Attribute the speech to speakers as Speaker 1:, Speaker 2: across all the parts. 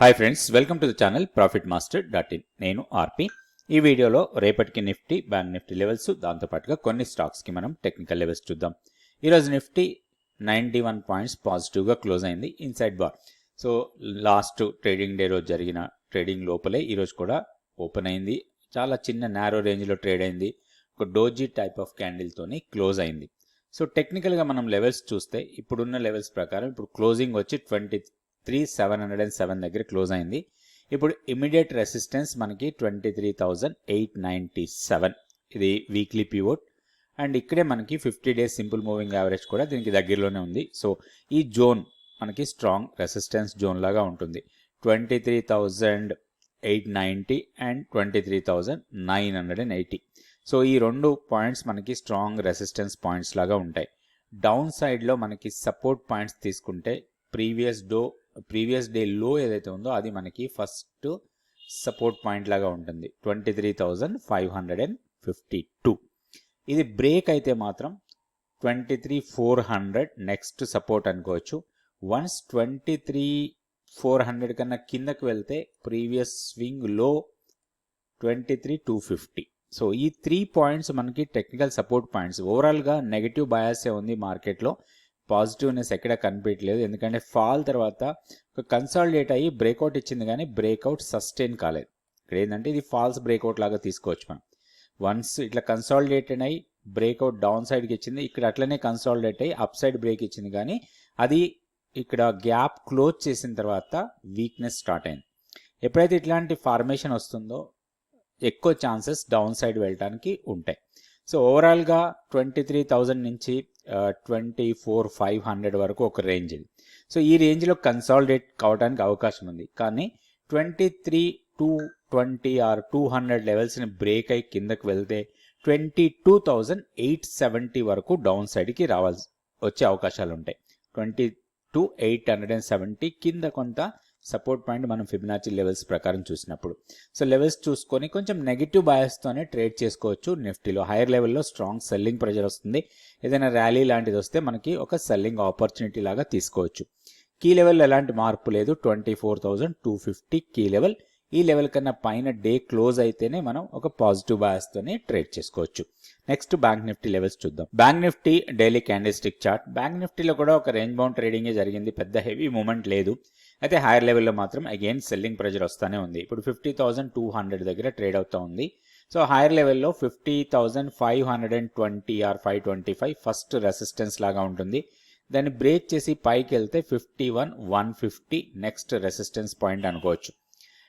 Speaker 1: Hi friends welcome to the channel profit master dot in నేను ఆర్పి. ఈ వీడియోలో రేపటికి నిఫ్టీ బ్యాంక్ నిఫ్టీ లెవెల్స్ దాంతోపాటుగా కొన్ని స్టాక్స్కి మనం టెక్నికల్ లెవెల్స్ చూద్దాం. ఈరోజు నిఫ్టీ నైంటీ వన్ పాయింట్స్ పాజిటివ్గా క్లోజ్ అయింది inside bar. So last trading day రోజు జరిగిన ట్రేడింగ్ లోపలే ఈరోజు కూడా ఓపెన్ అయింది. చాలా చిన్న నేరో రేంజ్లో ట్రేడ్ అయింది. ఒక డోజీ టైప్ ఆఫ్ క్యాండిల్తోని క్లోజ్ అయింది. సో టెక్నికల్గా మనం లెవెల్స్ చూస్తే ఇప్పుడున్న లెవెల్స్ ప్రకారం ఇప్పుడు క్లోజింగ్ వచ్చి twenty three seven hundred and seven దగ్గర క్లోజ్ అయింది. ఇప్పుడు ఇమీడియట్ రెసిస్టెన్స్ మనకి twenty three thousand eight ninety seven. ఇది వీక్లీ పివోట్. అండ్ ఇక్కడే మనకి fifty days simple moving average కూడా దీనికి దగ్గరలోనే ఉంది. సో ఈ జోన్ మనకి స్ట్రాంగ్ రెసిస్టెన్స్ జోన్ లాగా ఉంటుంది. Twenty three thousand eight ninety and twenty three thousand nine hundred and eighty. So ఈ రెండు పాయింట్స్ మనకి స్ట్రాంగ్ రెసిస్టెన్స్ పాయింట్స్ లాగా ఉంటాయి. డౌన్ సైడ్లో మనకి సపోర్ట్ పాయింట్స్ తీసుకుంటే ప్రీవియస్ డో ప్రీవియస్ డే లో ఏదైతే ఉందో అది మనకి ఫస్ట్ సపోర్ట్ పాయింట్ లాగా ఉంటుంది. Twenty three thousand five hundred and fifty two ఇది బ్రేక్ అయితే మాత్రం twenty three four hundred next support అనుకోవచ్చు. Once twenty three four hundred కన్నా కిందకు వెళ్తే previous స్వింగ్లో twenty three two fifty so ఈ త్రీ పాయింట్స్ మనకి టెక్నికల్ సపోర్ట్ పాయింట్స్ ఓవరాల్గా నెగిటివ్ బయాసే ఉంది మార్కెట్లో పాజిటివ్నెస్ ఎక్కడ కనిపించలేదు ఎందుకంటే ఫాల్ తర్వాత ఒక కన్సాలిడేట్ అయ్యి బ్రేక్అవుట్ ఇచ్చింది కానీ బ్రేక్అవుట్ సస్టైన్ కాలేదు. ఇక్కడ ఏంటంటే ఇది ఫాల్స్ బ్రేక్అవుట్ లాగా తీసుకోవచ్చు మనం. వన్స్ ఇట్లా కన్సాలిడేటెడ్ అయ్యి బ్రేక్అవుట్ డౌన్ సైడ్కి ఇచ్చింది ఇక్కడ అట్లనే కన్సాలిడేట్ అయ్యి అప్ సైడ్ బ్రేక్ ఇచ్చింది కానీ అది ఇక్కడ గ్యాప్ క్లోజ్ చేసిన తర్వాత వీక్నెస్ స్టార్ట్ అయింది. ఎప్పుడైతే ఇట్లాంటి ఫార్మేషన్ వస్తుందో ఎక్కువ ఛాన్సెస్ డౌన్ సైడ్ వెళ్ళడానికి ఉంటాయి. సో ఓవరాల్గా ట్వంటీ త్రీ థౌజండ్ నుంచి ట్వంటీ ఫోర్ ఫైవ్ హండ్రెడ్ వరకు ఒక రేంజ్ ఇది. సో ఈ రేంజ్లో కన్సాలిడేట్ కావడానికి అవకాశం ఉంది. కానీ twenty three two twenty or two hundred లెవెల్స్ని బ్రేక్ అయి కిందకు వెళ్తే twenty two thousand eight seventy వరకు డౌన్ సైడ్కి రావాల్సి వచ్చే అవకాశాలు ఉంటాయి. Twenty two eight hundred and seventy కింద కొంత సపోర్ట్ పాయింట్ మనం ఫిబినాచి లెవెల్స్ ప్రకారం చూసినప్పుడు. సో లెవెల్స్ చూసుకొని కొంచెం నెగిటివ్ బయాస్తోనే ట్రేడ్ చేసుకోవచ్చు నిఫ్టీలో. హైయర్ లెవెల్లో స్ట్రాంగ్ సెల్లింగ్ ప్రెజర్ వస్తుంది. ఏదైనా ర్యాలీ లాంటిది వస్తే మనకి ఒక సెల్లింగ్ ఆపర్చునిటీ లాగా తీసుకోవచ్చు. కీ లెవెల్ ఎలాంటి మార్పు లేదు. Twenty four thousand two fifty key level. ఈ లెవెల్ కన్నా పైన డే క్లోజ్ అయితేనే మనం ఒక పాజిటివ్ బయాస్తోనే ట్రేడ్ చేసుకోవచ్చు. నెక్స్ట్ బ్యాంక్ నిఫ్టీ లెవెల్స్ చూద్దాం. Bank Nifty daily candlestick chart bank నిఫ్టీలో కూడా ఒక రేంజ్ బౌండ్ ట్రేడింగ్ జరిగింది. పెద్ద హెవీ మూమెంట్ లేదు. అయితే హైయర్ లెవెల్లో మాత్రం అగైన్ సెల్లింగ్ ప్రెజర్ వస్తూనే ఉంది. ఇప్పుడు ఫిఫ్టీ థౌసండ్ టూ హండ్రెడ్ దగ్గర ట్రేడ్ అవుతూ ఉంది. సో హైయర్ లెవెల్లో fifty thousand five hundred and twenty or five twenty five first resistance లాగా ఉంటుంది. దాన్ని బ్రేక్ చేసి పైకి వెళ్తే fifty one one fifty next resistance point అనుకోవచ్చు.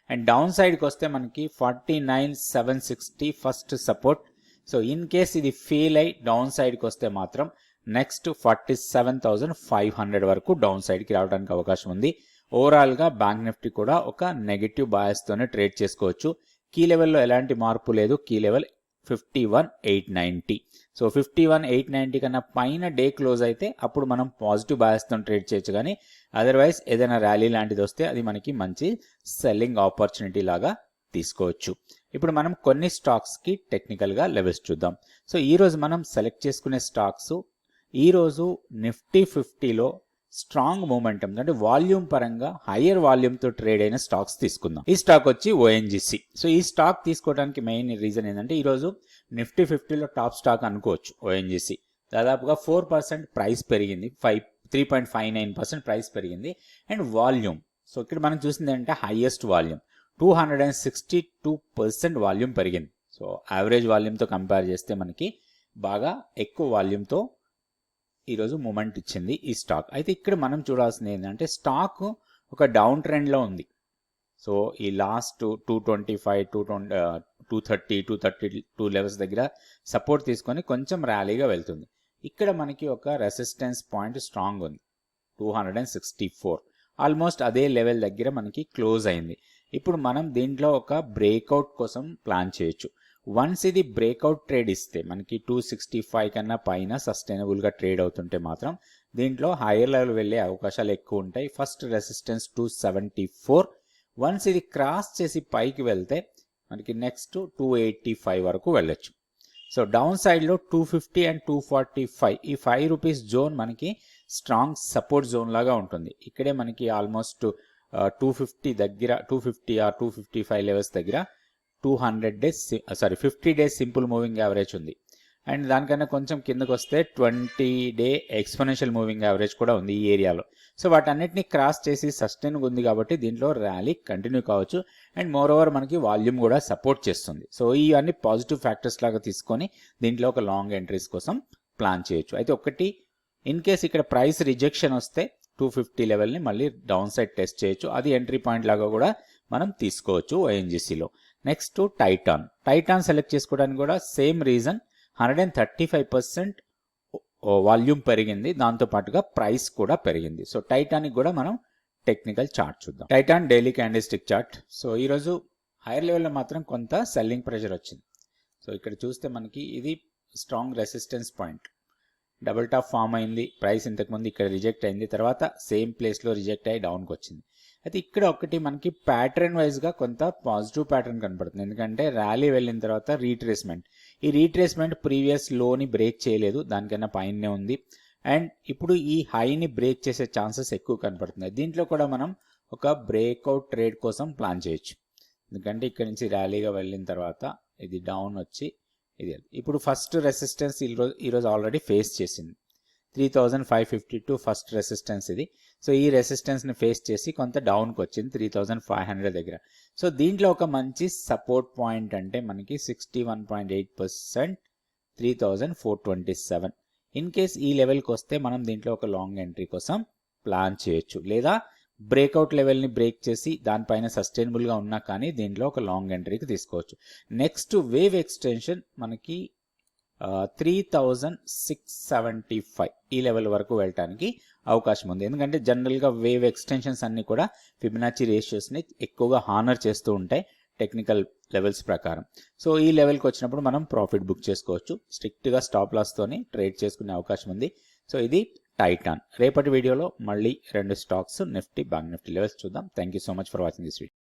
Speaker 1: అండ్ డౌన్ సైడ్కి వస్తే మనకి forty nine seven sixty first support so in case ఇది ఫెయిల్ అయి డౌన్ సైడ్కి వస్తే మాత్రం next forty seven thousand five hundred వరకు డౌన్ సైడ్కి రావడానికి అవకాశం ఉంది. ఓవరాల్గా బ్యాంక్ నిఫ్టీ కూడా ఒక నెగిటివ్ బాయస్తోనే ట్రేడ్ చేసుకోవచ్చు. కీ లెవెల్లో ఎలాంటి మార్పు లేదు. Key level fifty one eight ninety so fifty one eight ninety కన్నా పైన డే క్లోజ్ అయితే అప్పుడు మనం పాజిటివ్ బాయస్తో ట్రేడ్ చేయొచ్చు. కానీ అదర్వైజ్ ఏదైనా ర్యాలీ లాంటిది వస్తే అది మనకి మంచి సెల్లింగ్ ఆపర్చునిటీ లాగా తీసుకోవచ్చు. ఇప్పుడు మనం కొన్ని స్టాక్స్కి టెక్నికల్గా లెవెల్స్ చూద్దాం. సో ఈరోజు మనం సెలెక్ట్ చేసుకునే స్టాక్స్ ఈరోజు నిఫ్టీ ఫిఫ్టీలో స్ట్రాంగ్ మూమెంటం అంటే వాల్యూమ్ పరంగా హయ్యర్ వాల్యూమ్తో ట్రేడ్ అయిన స్టాక్స్ తీసుకుందాం. ఈ స్టాక్ వచ్చి ఓఎన్జిసి సో ఈ స్టాక్ తీసుకోవడానికి మెయిన్ రీజన్ ఏంటంటే ఈరోజు నిఫ్టీ ఫిఫ్టీలో టాప్ స్టాక్ అనుకోవచ్చు ఓఎన్జిసి దాదాపుగా ఫోర్ పర్సెంట్ ప్రైస్ పెరిగింది five three point five nine percent price పెరిగింది అండ్ వాల్యూమ్ సో ఇక్కడ మనం చూసింది ఏంటంటే highest volume two hundred and sixty two percent volume పెరిగింది. సో యావరేజ్ వాల్యూమ్తో కంపేర్ చేస్తే మనకి బాగా ఎక్కువ వాల్యూమ్తో ఈరోజు మూమెంట్ ఇచ్చింది ఈ స్టాక్. అయితే ఇక్కడ మనం చూడాల్సింది ఏంటంటే స్టాక్ ఒక డౌన్ ట్రెండ్లో ఉంది. సో ఈ last two twenty five two twenty two thirty two thirty two levels దగ్గర సపోర్ట్ తీసుకొని కొంచెం ర్యాలీగా వెళ్తుంది. ఇక్కడ మనకి ఒక రెసిస్టెన్స్ పాయింట్ స్ట్రాంగ్ ఉంది. Two hundred and sixty four. Almost అదే లెవెల్ దగ్గర మనకి క్లోజ్ అయింది. ఇప్పుడు మనం దీంట్లో ఒక బ్రేక్అవుట్ కోసం ప్లాన్ చేయొచ్చు. వన్స్ ఇది బ్రేక్అవుట్ ట్రేడ్ ఇస్తే మనకి టూ సిక్స్టీ ఫైవ్ కన్నా పైన సస్టైనబుల్గా ట్రేడ్ అవుతుంటే మాత్రం దీంట్లో హైయర్ లెవెల్ వెళ్ళే అవకాశాలు ఎక్కువ ఉంటాయి. First resistance two seventy four once ఇది క్రాస్ చేసి పైకి వెళ్తే మనకి నెక్స్ట్ టూ ఎయిటీ ఫైవ్ వరకు వెళ్ళొచ్చు. సో డౌన్ సైడ్లో two fifty and two forty five ఈ ఫైవ్ రూపీస్ జోన్ మనకి స్ట్రాంగ్ సపోర్ట్ జోన్ లాగా ఉంటుంది. ఇక్కడే మనకి ఆల్మోస్ట్ టూ ఫిఫ్టీ దగ్గర two fifty or two fifty five levels దగ్గర two hundred days sorry fifty days simple moving average ఉంది. And దానికన్నా కొంచెం కిందకు వస్తే twenty day exponential moving average కూడా ఉంది ఈ ఏరియాలో. సో వాటన్నిటిని క్రాస్ చేసి సస్టైన్గా ఉంది కాబట్టి దీంట్లో ర్యాలీ కంటిన్యూ కావచ్చు. అండ్ మోర్ ఓవర్ మనకి వాల్యూమ్ కూడా సపోర్ట్ చేస్తుంది. సో ఇవన్నీ పాజిటివ్ ఫ్యాక్టర్స్ లాగా తీసుకొని దీంట్లో ఒక లాంగ్ ఎంట్రీస్ కోసం ప్లాన్ చేయొచ్చు. అయితే ఒకటి ఇన్ కేస్ ఇక్కడ ప్రైస్ రిజెక్షన్ వస్తే టూ ఫిఫ్టీ లెవెల్ని మళ్ళీ డౌన్ సైడ్ టెస్ట్ చేయొచ్చు. అది ఎంట్రీ పాయింట్ లాగా కూడా మనం తీసుకోవచ్చు ఓఎన్జీసీలో నెక్స్ట్ టైటాన్ టైటాన్ సెలెక్ట్ చేసుకోవడానికి కూడా same reason hundred and thirty five percent volume పెరిగింది. దాంతో పాటుగా ప్రైస్ కూడా పెరిగింది. సో టైటానిక్ కూడా మనం టెక్నికల్ చార్ట్ చూద్దాం. Titan daily candlestick chart. So ఈరోజు హైయర్ లెవెల్లో మాత్రం కొంత సెల్లింగ్ ప్రెషర్ వచ్చింది. సో ఇక్కడ చూస్తే మనకి ఇది strong resistance point. Double top form అయింది ప్రైస్ ఇంతకుముందు ఇక్కడ రిజెక్ట్ అయింది తర్వాత సేమ్ ప్లేస్లో రిజెక్ట్ అయ్యి డౌన్కి వచ్చింది. అయితే ఇక్కడ ఒకటి మనకి ప్యాటర్న్ వైజ్గా కొంత పాజిటివ్ ప్యాటర్న్ కనపడుతుంది. ఎందుకంటే ర్యాలీ వెళ్ళిన తర్వాత రీట్రేస్మెంట్ ఈ రీట్రేస్మెంట్ ప్రీవియస్లోని బ్రేక్ చేయలేదు దానికన్నా పైనే ఉంది. అండ్ ఇప్పుడు ఈ హైని బ్రేక్ చేసే ఛాన్సెస్ ఎక్కువ కనపడుతుంది దీంట్లో కూడా మనం ఒక బ్రేక్అవుట్ ట్రేడ్ కోసం ప్లాన్ చేయొచ్చు. ఎందుకంటే ఇక్కడ నుంచి ర్యాలీగా వెళ్ళిన తర్వాత ఇది డౌన్ వచ్చి ఇది ఇప్పుడు ఫస్ట్ రెసిస్టెన్స్ ఈరోజు ఈరోజు ఆల్రెడీ ఫేస్ చేసింది. Three thousand five fifty two first resistance ఇది. సో ఈ రెసిస్టెన్స్ని ఫేస్ చేసి కొంత డౌన్కి వచ్చింది త్రీ థౌజండ్ ఫైవ్ హండ్రెడ్ దగ్గర. సో దీంట్లో ఒక మంచి సపోర్ట్ పాయింట్ అంటే మనకి sixty one point eight percent three thousand four twenty seven in case ఈ లెవెల్కి వస్తే మనం దీంట్లో ఒక లాంగ్ ఎంట్రీ కోసం ప్లాన్ చేయొచ్చు. లేదా బ్రేక్అవుట్ లెవెల్ని బ్రేక్ చేసి దానిపైన సస్టైనబుల్గా ఉన్నా కానీ దీంట్లో ఒక లాంగ్ ఎంట్రీకి తీసుకోవచ్చు. నెక్స్ట్ వేవ్ ఎక్స్టెన్షన్ మనకి three thousand six seventy five ఈ లెవెల్ వరకు వెళ్ళటానికి అవకాశం ఉంది. ఎందుకంటే జనరల్గా వేవ్ ఎక్స్టెన్షన్స్ అన్నీ కూడా ఫిబినాచి రేషియోస్ని ఎక్కువగా హానర్ చేస్తూ ఉంటాయి టెక్నికల్ లెవెల్స్ ప్రకారం. సో ఈ లెవెల్కి వచ్చినప్పుడు మనం ప్రాఫిట్ బుక్ చేసుకోవచ్చు. స్ట్రిక్ట్గా స్టాప్ లాస్తోని ట్రేడ్ చేసుకునే అవకాశం ఉంది. సో ఇది టైటాన్ రేపటి వీడియోలో మళ్ళీ రెండు stocks Nifty bank Nifty levels చూద్దాం. Thank you so much for watching this video